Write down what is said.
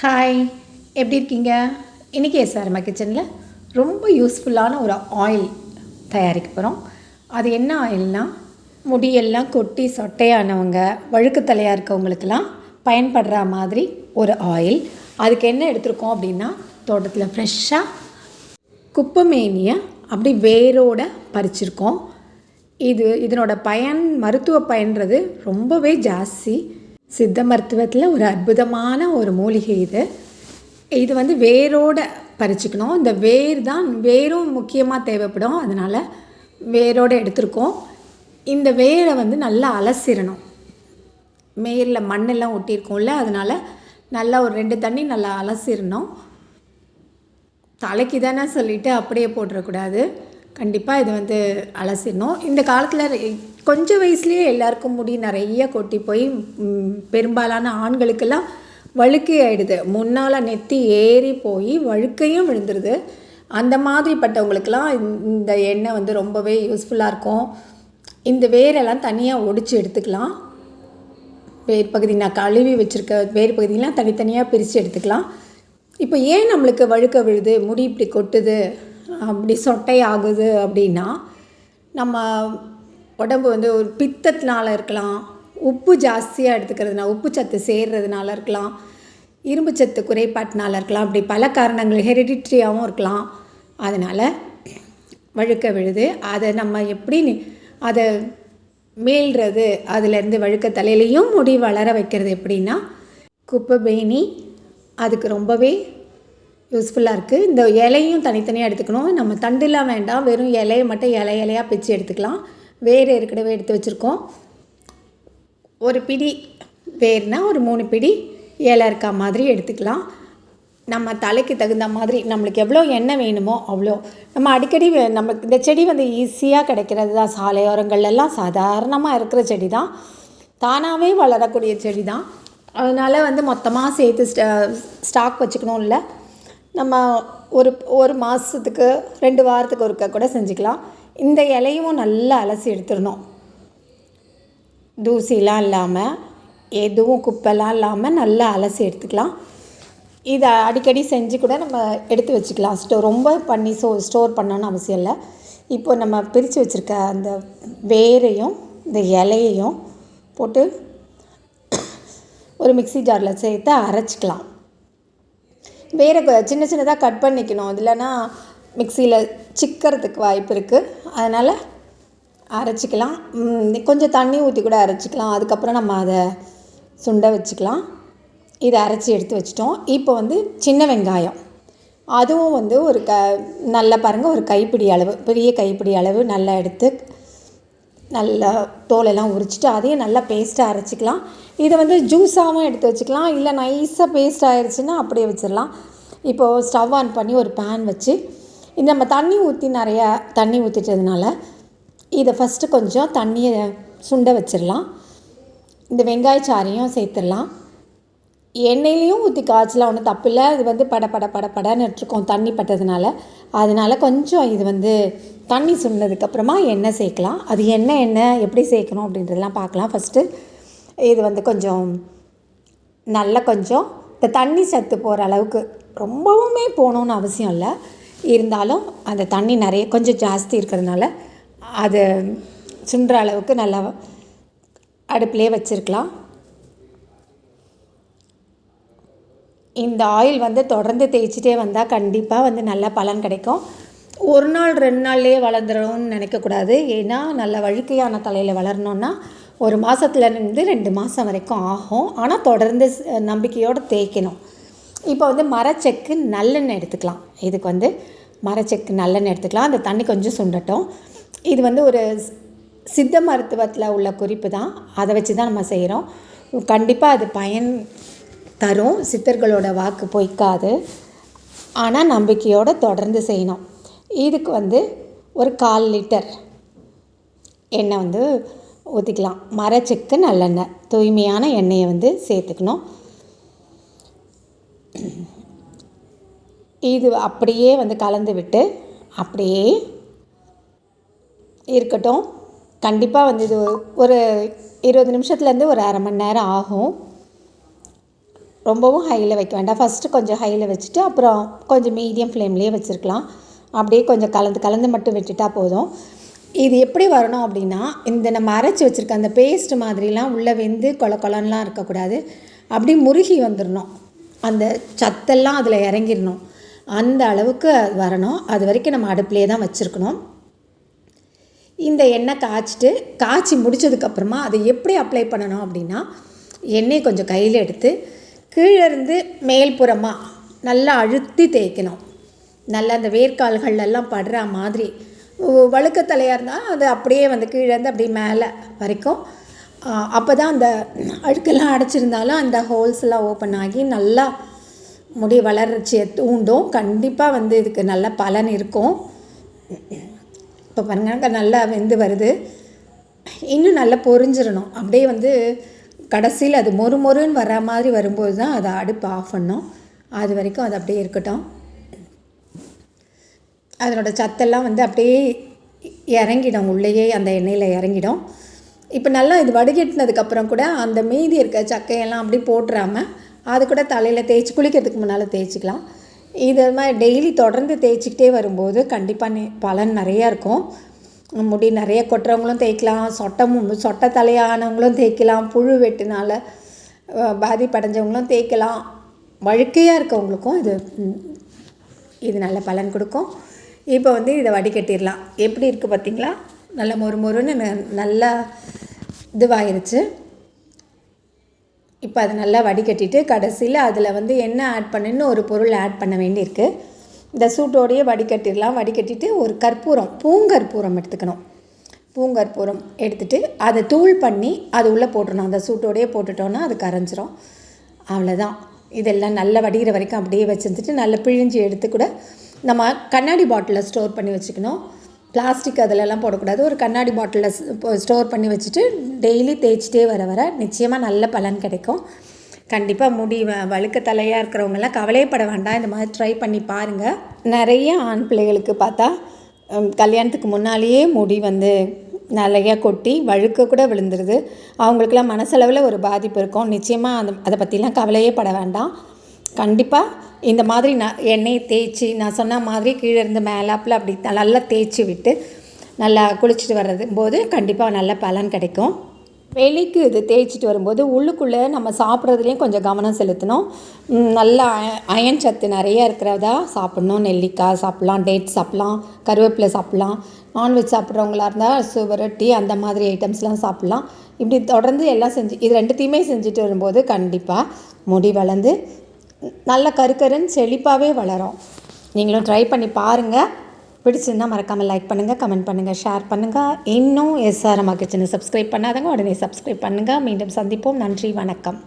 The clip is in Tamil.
ஹாய் எப்படி இருக்கீங்க? இன்றைக்கி எஸ்ஆர்எம்மா கிச்சனில் ரொம்ப யூஸ்ஃபுல்லான ஒரு ஆயில் தயாரிக்க போகிறோம் அது என்ன ஆயில்னா முடியெல்லாம் கொட்டி சொட்டையானவங்க வழுக்கு தலையாக இருக்கவங்களுக்கெல்லாம் பயன்படுற மாதிரி ஒரு ஆயில் அதுக்கு என்ன எடுத்திருக்கோம் அப்படின்னா தோட்டத்தில் ஃப்ரெஷ்ஷாக குப்பமேனியை அப்படி வேரோட பறிச்சிருக்கோம். இது இதனோட பயன் மருத்துவ பயன்றது ரொம்பவே ஜாஸ்தி. சித்த மருத்துவத்தில் ஒரு அற்புதமான ஒரு மூலிகை இது. இது வந்து வேரோட பறிச்சுக்கணும். இந்த வேர் தான் வேரும் முக்கியமாக தேவைப்படும். அதனால் வேரோடு எடுத்திருக்கோம். இந்த வேரை வந்து நல்லா அலசிடணும் மேலில் மண்ணெல்லாம் ஒட்டியிருக்கோம்ல அதனால் நல்லா ஒரு ரெண்டு தண்ணி நல்லா அலசிடணும் தலைக்கு தானே சொல்லிவிட்டு அப்படியே போட்டுறக்கூடாது. கண்டிப்பாக இது வந்து அலசிடணும். இந்த காலத்தில் கொஞ்சம் வயசுலேயே எல்லாருக்கும் முடி நிறைய கொட்டி போய் பெரும்பாலான ஆண்களுக்கெல்லாம் வழுக்கை ஆயிடுது. முன்னால் நெத்தி ஏறி போய் வழுக்கையும் விழுந்துருது. அந்த மாதிரிப்பட்டவங்களுக்கெல்லாம் இந்த- இந்த எண்ணெய் வந்து ரொம்பவே யூஸ்ஃபுல்லாக இருக்கும். இந்த வேரெல்லாம் தனியாக ஒடிச்சு எடுத்துக்கலாம். வேர் பகுதி நான் கழுவி வச்சுருக்க வேர் பகுதியெலாம் தனித்தனியாக பிரித்து எடுத்துக்கலாம். இப்போ ஏன் நம்மளுக்கு வழுக்க விழுது முடி இப்படி கொட்டுது அப்படி சொட்டை ஆகுது அப்படின்னா நம்ம உடம்பு வந்து ஒரு பித்தத்தினால இருக்கலாம். உப்பு ஜாஸ்தியாக எடுத்துக்கிறதுனால உப்பு சத்து சேர்றதுனால இருக்கலாம். இரும்பு சத்து குறைபாட்டினால இருக்கலாம். அப்படி பல காரணங்கள் ஹெரிடிட்ரியாகவும் இருக்கலாம். அதனால் வழுக்க விழுது. அதை நம்ம எப்படி அதை மீள்றது அதுலேருந்து வழுக்க தலையிலையும் முடி வளர வைக்கிறது எப்படின்னா குப்பை பேணி அதுக்கு ரொம்பவே யூஸ்ஃபுல்லாக இருக்குது இந்த இலையும் தனித்தனியாக எடுத்துக்கணும். நம்ம தண்டுலாம் வேண்டாம். வெறும் இலையை மட்டும் இலை இலையாக பிச்சு எடுத்துக்கலாம். வேர் ஏற்கனவே எடுத்து வச்சுருக்கோம். ஒரு பிடி வேர்னா ஒரு மூணு பிடி இலை மாதிரி எடுத்துக்கலாம். நம்ம தலைக்கு தகுந்த மாதிரி நம்மளுக்கு எவ்வளோ எண்ணெய் வேணுமோ அவ்வளோ. நம்ம அடிக்கடி நம்மளுக்கு இந்த செடி வந்து ஈஸியாக கிடைக்கிறது தான். சாலையோரங்கள்லாம் சாதாரணமாக இருக்கிற செடி தான். தானாகவே வளரக்கூடிய செடி தான். அதனால் வந்து மொத்தமாக சேர்த்து ஸ்டாக் வச்சுக்கணும் இல்லை நம்ம ஒரு ஒரு மாதத்துக்கு ரெண்டு வாரத்துக்கு ஒருக்க கூட செஞ்சுக்கலாம். இந்த இலையும் நல்லா அலசி எடுத்துடணும். தூசிலாம் இல்லாமல் எதுவும் குப்பைலாம் இல்லாமல் நல்லா அலசி எடுத்துக்கலாம். இதை அடிக்கடி செஞ்சு கூட நம்ம எடுத்து வச்சுக்கலாம். ஸ்டோ ரொம்ப பண்ணி ஸ்டோ ஸ்டோர் பண்ணணும்னு அவசியம் இல்லை. இப்போ நம்ம பிரித்து வச்சுருக்க அந்த வேரையும் இந்த இலையையும் போட்டு ஒரு மிக்ஸி ஜாரில் சேர்த்து அரைச்சிக்கலாம். வேரை சின்ன சின்னதாக கட் பண்ணிக்கணும். இல்லைன்னா மிக்சியில் சிக்கிறதுக்கு வாய்ப்பு இருக்குது அதனால் அரைச்சிக்கலாம். கொஞ்சம் தண்ணி ஊற்றி கூட அரைச்சிக்கலாம். அதுக்கப்புறம் நம்ம அதை சுண்ட வச்சுக்கலாம். இதை அரைச்சி எடுத்து வச்சிட்டோம். இப்போ வந்து சின்ன வெங்காயம். அதுவும் வந்து ஒரு க நல்லா பாருங்கள் ஒரு கைப்பிடி அளவு பெரிய கைப்பிடி அளவு நல்லா எடுத்து நல்லா தோலெல்லாம் உரிச்சிட்டு அதையும் நல்லா பேஸ்ட்டாக அரைச்சிக்கலாம். இதை வந்து ஜூஸாகவும் எடுத்து வச்சுக்கலாம். இல்லை நைஸாக பேஸ்ட் ஆயிடுச்சுன்னா அப்படியே வச்சிடலாம் இப்போது ஸ்டவ் ஆன் பண்ணி ஒரு பேன் வச்சு நம்ம தண்ணி ஊற்றி நிறையா தண்ணி ஊற்றிட்டதுனால இதை ஃபஸ்ட்டு கொஞ்சம் தண்ணியை சுண்ட வச்சிடலாம். இந்த வெங்காயச்சாறையும் சேர்த்துடலாம். எண்ணெயிலையும் ஊற்றி காய்ச்சலாம் ஒன்றும் தப்பில்லை இது வந்து பட பட பட படன்னு இருக்கும் தண்ணி பட்டதுனால. அதனால் கொஞ்சம் இது வந்து தண்ணி சுண்டதுக்கப்புறமா எண்ணெய் சேர்க்கலாம். அது என்ன எண்ணெய் எப்படி சேர்க்கணும் அப்படின்றதெல்லாம் பார்க்கலாம் ஃபஸ்ட்டு இது வந்து கொஞ்சம் நல்ல கொஞ்சம் இந்த தண்ணி சத்து போகிற அளவுக்கு ரொம்பவுமே போகணுன்னு அவசியம் இல்லை. இருந்தாலும் அந்த தண்ணி நிறைய கொஞ்சம் ஜாஸ்தி இருக்கிறதுனால அது சுண்டுற அளவுக்கு நல்லா அடுப்பிலே வச்சுருக்கலாம். இந்த ஆயில் வந்து தொடர்ந்து தேய்ச்சிட்டே வந்தால் கண்டிப்பாக வந்து நல்ல பலன் கிடைக்கும். ஒரு நாள் ரெண்டு நாள்லேயே வளர்ந்துடணும்னு நினைக்கக்கூடாது ஏன்னா நல்ல வழுக்கையான தலையில் வளரணுன்னா ஒரு மாதத்துலேருந்து ரெண்டு மாதம் வரைக்கும் ஆகும். ஆனால் தொடர்ந்து நம்பிக்கையோடு தேய்க்கணும். இப்போ வந்து மரச்செக்கு நல்லெண்ணெய் எடுத்துக்கலாம். இதுக்கு வந்து மரச்செக்கு நல்லெண்ணெய் எடுத்துக்கலாம். அந்த தண்ணி கொஞ்சம் சுண்டட்டும். இது வந்து ஒரு சித்த மருத்துவத்தில் உள்ள குறிப்பு தான். அதை வச்சு தான் நம்ம செய்கிறோம் கண்டிப்பாக அது பயன் தரும். சித்தர்களோட வாக்கு பொய்க்காது. ஆனால் நம்பிக்கையோடு தொடர்ந்து செய்யணும். இதுக்கு வந்து ஒரு கால் லிட்டர் எண்ணெய் வந்து ஊற்றிக்கலாம் மரச்செக்கு நல்லெண்ணெய். தூய்மையான எண்ணெயை வந்து சேர்த்துக்கணும். இது அப்படியே வந்து கலந்து விட்டு அப்படியே இருக்கட்டும். கண்டிப்பாக வந்து இது ஒரு இருபது நிமிஷத்துலேருந்து ஒரு அரை மணி நேரம் ஆகும். ரொம்பவும் ஹையில் வைக்க வேண்டாம். ஃபஸ்ட்டு கொஞ்சம் ஹையில் வச்சுட்டு அப்புறம் கொஞ்சம் மீடியம் ஃப்ளேம்லேயே வச்சுருக்கலாம். அப்படியே கொஞ்சம் கலந்து கலந்து மட்டும் விட்டுட்டா போதும். இது எப்படி வரணும் அப்படின்னா இந்த நம்ம அரைச்சி வச்சுருக்க அந்த பேஸ்ட் மாதிரிலாம் உள்ளே வெந்து கொல கொலன்லாம் இருக்கக்கூடாது. அப்படி முருகி வந்துடணும் அந்த சத்தெல்லாம் அதில் இறங்கிடணும். அந்த அளவுக்கு அது வரணும். அது வரைக்கும் நம்ம அடுப்புலேயே தான் வச்சுருக்கணும். இந்த எண்ணெய் காய்ச்சிட்டு காய்ச்சி முடிச்சதுக்கப்புறமா அதை எப்படி அப்ளை பண்ணணும் அப்படின்னா எண்ணெய் கொஞ்சம் கையில் எடுத்து கீழேருந்து மேல்புறமாக நல்லா அழுத்தி தேய்க்கணும். நல்லா அந்த வேர்க்கால்கள்லாம் படுற மாதிரி வழுக்க தலையாக இருந்தால் அது அப்படியே வந்து கீழேருந்து அப்படியே மேலே வரைக்கும் அப்போ தான் அந்த அழுக்கெல்லாம் அடைச்சிருந்தாலும் அந்த ஹோல்ஸ் எல்லாம் ஓப்பன் ஆகி நல்லா முடி வளர்ச்சியை தூண்டும். கண்டிப்பாக வந்து இதுக்கு நல்ல பலன் இருக்கும். இப்போ பாருங்க நல்லா வெந்து வருது. இன்னும் நல்லா பொரிஞ்சிடணும். அப்படியே வந்து கடைசியில் அது மொறு மொறுன்னு வர மாதிரி வரும்போது தான் அதை அடுப்பு ஆஃப் பண்ணோம் அது வரைக்கும் அது அப்படியே இருக்கட்டும். அதனோட சத்தெல்லாம் வந்து அப்படியே இறங்கிடும். உள்ளேயே அந்த எண்ணெயில் இறங்கிடும். இப்போ நல்லா இது வடிகட்டினதுக்கப்புறம் கூட அந்த மீதி இருக்க சக்கையெல்லாம் அப்படி போட்டுறாமல் அது கூட தலையில் தேய்ச்சி குளிக்கிறதுக்கு முன்னால் தேய்ச்சிக்கலாம். இது மாதிரி டெய்லி தொடர்ந்து தேய்ச்சிக்கிட்டே வரும்போது கண்டிப்பாக பலன் நிறையா இருக்கும். முடி நிறைய கொட்டுறவங்களும் தேய்க்கலாம். சொட்டமும் சொட்டை தலையானவங்களும் தேய்க்கலாம். புழு வெட்டினால் பாதிப்படைஞ்சவங்களும் தேய்க்கலாம். வழுக்கையாக இருக்கவங்களுக்கும் இது இது நல்ல பலன் கொடுக்கும். இப்போ வந்து இதை வடிகட்டிடலாம். எப்படி இருக்குது பார்த்திங்களா? நல்ல மொறு மொறுன்னு நல்லா இதுவாயிருச்சு. இப்போ அதை நல்லா வடிகட்டிட்டு கடைசியில் அதில் வந்து என்ன ஆட் பண்ணுன்னு ஒரு பொருள் ஆட் பண்ண வேண்டியிருக்கு. இந்த சூட்டோடையே வடிகட்டிடலாம். வடிகட்டிட்டு ஒரு கற்பூரம் பூங்கற்பூரம் எடுத்துக்கணும். பூங்கற்பூரம் எடுத்துகிட்டு அதை தூள் பண்ணி அது உள்ளே போட்டுடணும் அந்த சூட்டோடையே போட்டுட்டோன்னா அது கரைஞ்சிரும். அவ்வளோதான் இதெல்லாம் நல்லா வடிகிற வரைக்கும் அப்படியே வச்சுருந்துட்டு நல்லா பிழிஞ்சு எடுத்து கூட நம்ம கண்ணாடி பாட்டிலில் ஸ்டோர் பண்ணி வச்சுக்கணும். பிளாஸ்டிக் அதிலெல்லாம் போடக்கூடாது. ஒரு கண்ணாடி பாட்டிலில் ஸ்டோர் பண்ணி வச்சுட்டு டெய்லி தேய்ச்சிட்டே வர வர நிச்சயமாக நல்ல பலன் கிடைக்கும். கண்டிப்பாக முடி வ வழுக்க தலையாக இருக்கிறவங்கெல்லாம் கவலையப்பட வேண்டாம். இந்த மாதிரி ட்ரை பண்ணி பாருங்கள் நிறைய ஆண் பிள்ளைகளுக்கு பார்த்தா கல்யாணத்துக்கு முன்னாலேயே முடி வந்து நிறையா கொட்டி வழுக்க கூட விழுந்துருது. அவங்களுக்கெல்லாம் மனசளவில் ஒரு பாதிப்பு இருக்கும். நிச்சயமாக அந்த அதை பற்றிலாம் கவலையே பட வேண்டாம். கண்டிப்பாக இந்த மாதிரி நான் எண்ணெயை தேய்ச்சி நான் சொன்ன மாதிரி கீழே இருந்து மேலாப்பில் அப்படி நல்லா தேய்ச்சி விட்டு நல்லா குளிச்சுட்டு வர்றது போது கண்டிப்பாக நல்ல பலன் கிடைக்கும். வெளிக்கு இது தேய்ச்சிட்டு வரும்போது உள்ளுக்குள்ளே நம்ம சாப்பிட்றதுலேயும் கொஞ்சம் கவனம் செலுத்தணும். நல்லா அயன் சத்து நிறைய இருக்கிறதா சாப்பிட்ணும். நெல்லிக்காய் சாப்பிட்லாம் டேட் சாப்பிட்லாம் கருவேப்பிலை சாப்பிட்லாம் நான்வெஜ் சாப்பிட்றவங்களா இருந்தால் சுவர் டீ அந்த மாதிரி ஐட்டம்ஸ்லாம் சாப்பிட்லாம். இப்படி தொடர்ந்து எல்லாம் செஞ்சு இது ரெண்டுத்தையுமே செஞ்சுட்டு வரும்போது கண்டிப்பாக முடி வளர்ந்து நல்ல கருக்கருன்னு செழிப்பாகவே வளரும். நீங்களும் ட்ரை பண்ணி பாருங்கள் பிடிச்சிருந்தால் மறக்காமல் லைக் பண்ணுங்கள் கமெண்ட் பண்ணுங்கள் ஷேர் பண்ணுங்கள் இன்னும் எஸ்ஆர்எம் கிச்சனை சப்ஸ்கிரைப் பண்ணாதவங்க உடனே சப்ஸ்கிரைப் பண்ணுங்கள் மீண்டும் சந்திப்போம். நன்றி வணக்கம்.